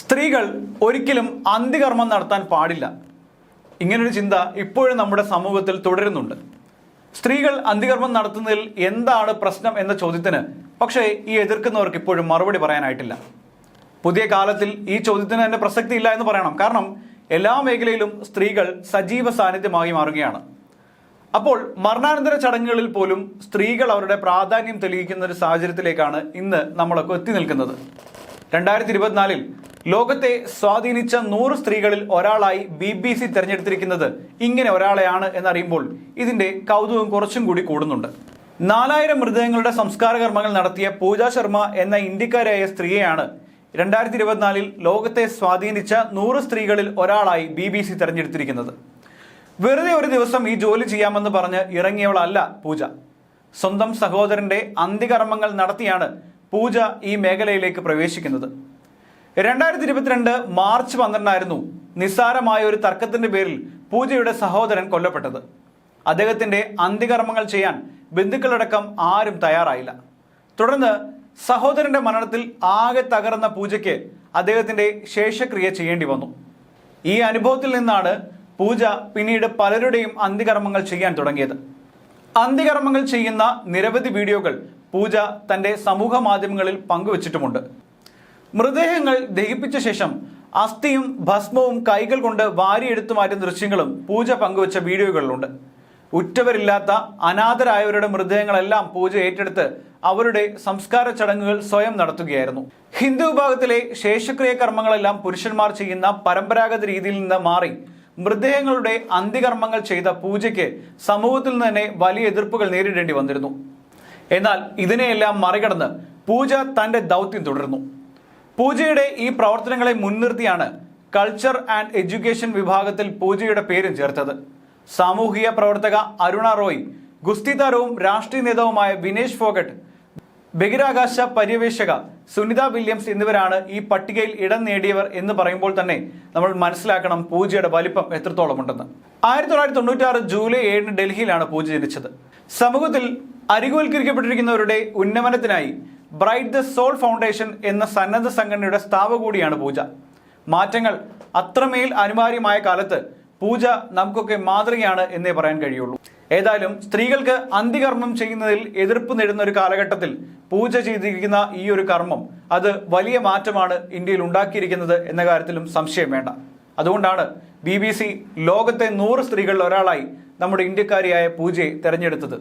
സ്ത്രീകൾ ഒരിക്കലും അന്ത്യകർമ്മം നടത്താൻ പാടില്ല. ഇങ്ങനൊരു ചിന്ത ഇപ്പോഴും നമ്മുടെ സമൂഹത്തിൽ തുടരുന്നുണ്ട്. സ്ത്രീകൾ അന്ത്യകർമ്മം നടത്തുന്നതിൽ എന്താണ് പ്രശ്നം എന്ന ചോദ്യത്തിന് പക്ഷേ ഈ എതിർക്കുന്നവർക്ക് ഇപ്പോഴും മറുപടി പറയാനായിട്ടില്ല. പുതിയ കാലത്തിൽ ഈ ചോദ്യത്തിന് തന്നെ പ്രസക്തി ഇല്ല എന്ന് പറയണം. കാരണം എല്ലാ മേഖലയിലും സ്ത്രീകൾ സജീവ സാന്നിധ്യമായി മാറുകയാണ്. അപ്പോൾ മരണാനന്തര ചടങ്ങുകളിൽ പോലും സ്ത്രീകൾ അവരുടെ പ്രാധാന്യം തെളിയിക്കുന്ന ഒരു സാഹചര്യത്തിലേക്കാണ് ഇന്ന് നമ്മളൊക്കെ എത്തി നിൽക്കുന്നത്. രണ്ടായിരത്തി ഇരുപത്തിനാലിൽ ലോകത്തെ സ്വാധീനിച്ച നൂറ് സ്ത്രീകളിൽ ഒരാളായി ബി ബി സി തിരഞ്ഞെടുത്തിരിക്കുന്നത് ഇങ്ങനെ ഒരാളെയാണ് എന്നറിയുമ്പോൾ ഇതിന്റെ കൗതുകം കുറച്ചും കൂടി കൂടുന്നുണ്ട്. നാലായിരം മൃതദേഹങ്ങളുടെ സംസ്കാര കർമ്മങ്ങൾ നടത്തിയ പൂജ ശർമ്മ എന്ന ഇന്ത്യക്കാരായ സ്ത്രീയെയാണ് രണ്ടായിരത്തി ഇരുപത്തിനാലിൽ ലോകത്തെ സ്വാധീനിച്ച നൂറ് സ്ത്രീകളിൽ ഒരാളായി ബി ബി സി തെരഞ്ഞെടുത്തിരിക്കുന്നത്. വെറുതെ ഒരു ദിവസം ഈ ജോലി ചെയ്യാമെന്ന് പറഞ്ഞ് ഇറങ്ങിയവളല്ല പൂജ. സ്വന്തം സഹോദരന്റെ അന്ത്യകർമ്മങ്ങൾ നടത്തിയാണ് പൂജ ഈ മേഖലയിലേക്ക് പ്രവേശിക്കുന്നത്. രണ്ടായിരത്തി ഇരുപത്തിരണ്ട് മാർച്ച് പന്ത്രണ്ടായിരുന്നു നിസ്സാരമായ ഒരു തർക്കത്തിന്റെ പേരിൽ പൂജയുടെ സഹോദരൻ കൊല്ലപ്പെട്ടത്. അദ്ദേഹത്തിന്റെ അന്ത്യകർമ്മങ്ങൾ ചെയ്യാൻ ബന്ധുക്കളടക്കം ആരും തയ്യാറായില്ല. തുടർന്ന് സഹോദരന്റെ മരണത്തിൽ ആകെ തകർന്ന പൂജയ്ക്ക് അദ്ദേഹത്തിന്റെ ശേഷക്രിയ ചെയ്യേണ്ടി വന്നു. ഈ അനുഭവത്തിൽ നിന്നാണ് പൂജ പിന്നീട് പലരുടെയും അന്ത്യകർമ്മങ്ങൾ ചെയ്യാൻ തുടങ്ങിയത്. അന്ത്യകർമ്മങ്ങൾ ചെയ്യുന്ന നിരവധി വീഡിയോകൾ പൂജ തന്റെ സമൂഹ മാധ്യമങ്ങളിൽ പങ്കുവച്ചിട്ടുമുണ്ട്. മൃതദേഹങ്ങൾ ദഹിപ്പിച്ച ശേഷം അസ്ഥിയും ഭസ്മവും കൈകൾ കൊണ്ട് വാരിയെടുത്തു മാറ്റുന്ന ദൃശ്യങ്ങളും പൂജ പങ്കുവച്ച വീഡിയോകളിലുണ്ട്. ഉറ്റവരില്ലാത്ത അനാഥരായവരുടെ മൃതദേഹങ്ങളെല്ലാം പൂജ ഏറ്റെടുത്ത് അവരുടെ സംസ്കാര ചടങ്ങുകൾ സ്വയം നടത്തുകയായിരുന്നു. ഹിന്ദു വിഭാഗത്തിലെ ശേഷക്രിയ കർമ്മങ്ങളെല്ലാം പുരുഷന്മാർ ചെയ്യുന്ന പരമ്പരാഗത രീതിയിൽ നിന്ന് മാറി മൃതദേഹങ്ങളുടെ അന്ത്യകർമ്മങ്ങൾ ചെയ്ത പൂജയ്ക്ക് സമൂഹത്തിൽ നിന്ന് തന്നെ വലിയ എതിർപ്പുകൾ നേരിടേണ്ടി വന്നിരുന്നു. എന്നാൽ ഇതിനെയെല്ലാം മറികടന്ന് പൂജ തന്റെ ദൗത്യം തുടർന്നു പൂജയുടെ ഈ പ്രവർത്തനങ്ങളെ മുൻനിർത്തിയാണ് കൾച്ചർ ആൻഡ് എഡ്യൂക്കേഷൻ വിഭാഗത്തിൽ പൂജയുടെ പേരും ചേർത്തത്. സാമൂഹിക പ്രവർത്തക അരുണ റോയ് ഗുസ്തി താരവും രാഷ്ട്രീയ നേതാവുമായ വിനേഷ് ഫോഗട്ട് ബഹിരാകാശ പര്യവേഷക സുനിത വില്യംസ് എന്നിവരാണ് ഈ പട്ടികയിൽ ഇടം നേടിയവർ എന്ന് പറയുമ്പോൾ തന്നെ നമ്മൾ മനസ്സിലാക്കണം പൂജയുടെ വലിപ്പം എത്രത്തോളം ഉണ്ടെന്ന് ആയിരത്തി തൊള്ളായിരത്തി തൊണ്ണൂറ്റി ആറ് ജൂലൈ ഏഴിന് ഡൽഹിയിലാണ് പൂജ ജനിച്ചത്. സമൂഹത്തിൽ അരികുവൽക്കരിക്കപ്പെട്ടിരിക്കുന്നവരുടെ ഉന്നമനത്തിനായി ബ്രൈറ്റ് ദ സോൾ ഫൗണ്ടേഷൻ എന്ന സന്നദ്ധ സംഘടനയുടെ സ്ഥാപക കൂടിയാണ് പൂജ. മാറ്റങ്ങൾ അത്രമേൽ അനിവാര്യമായ കാലത്ത് പൂജ നമുക്കൊക്കെ മാതൃകയാണ് എന്നേ പറയാൻ കഴിയുള്ളൂ. ഏതായാലും സ്ത്രീകൾക്ക് അന്തികർമ്മം ചെയ്യുന്നതിൽ എതിർപ്പ് നേടുന്ന ഒരു കാലഘട്ടത്തിൽ പൂജ ചെയ്തിരിക്കുന്ന ഈ ഒരു കർമ്മം അത് വലിയ മാറ്റമാണ് ഇന്ത്യയിൽ ഉണ്ടാക്കിയിരിക്കുന്നത് എന്ന കാര്യത്തിലും സംശയം വേണ്ട. അതുകൊണ്ടാണ് ബി ബി സി ലോകത്തെ നൂറ് സ്ത്രീകളിൽ ഒരാളായി നമ്മുടെ ഇന്ത്യക്കാരിയായ പൂജയെ തെരഞ്ഞെടുത്തത്.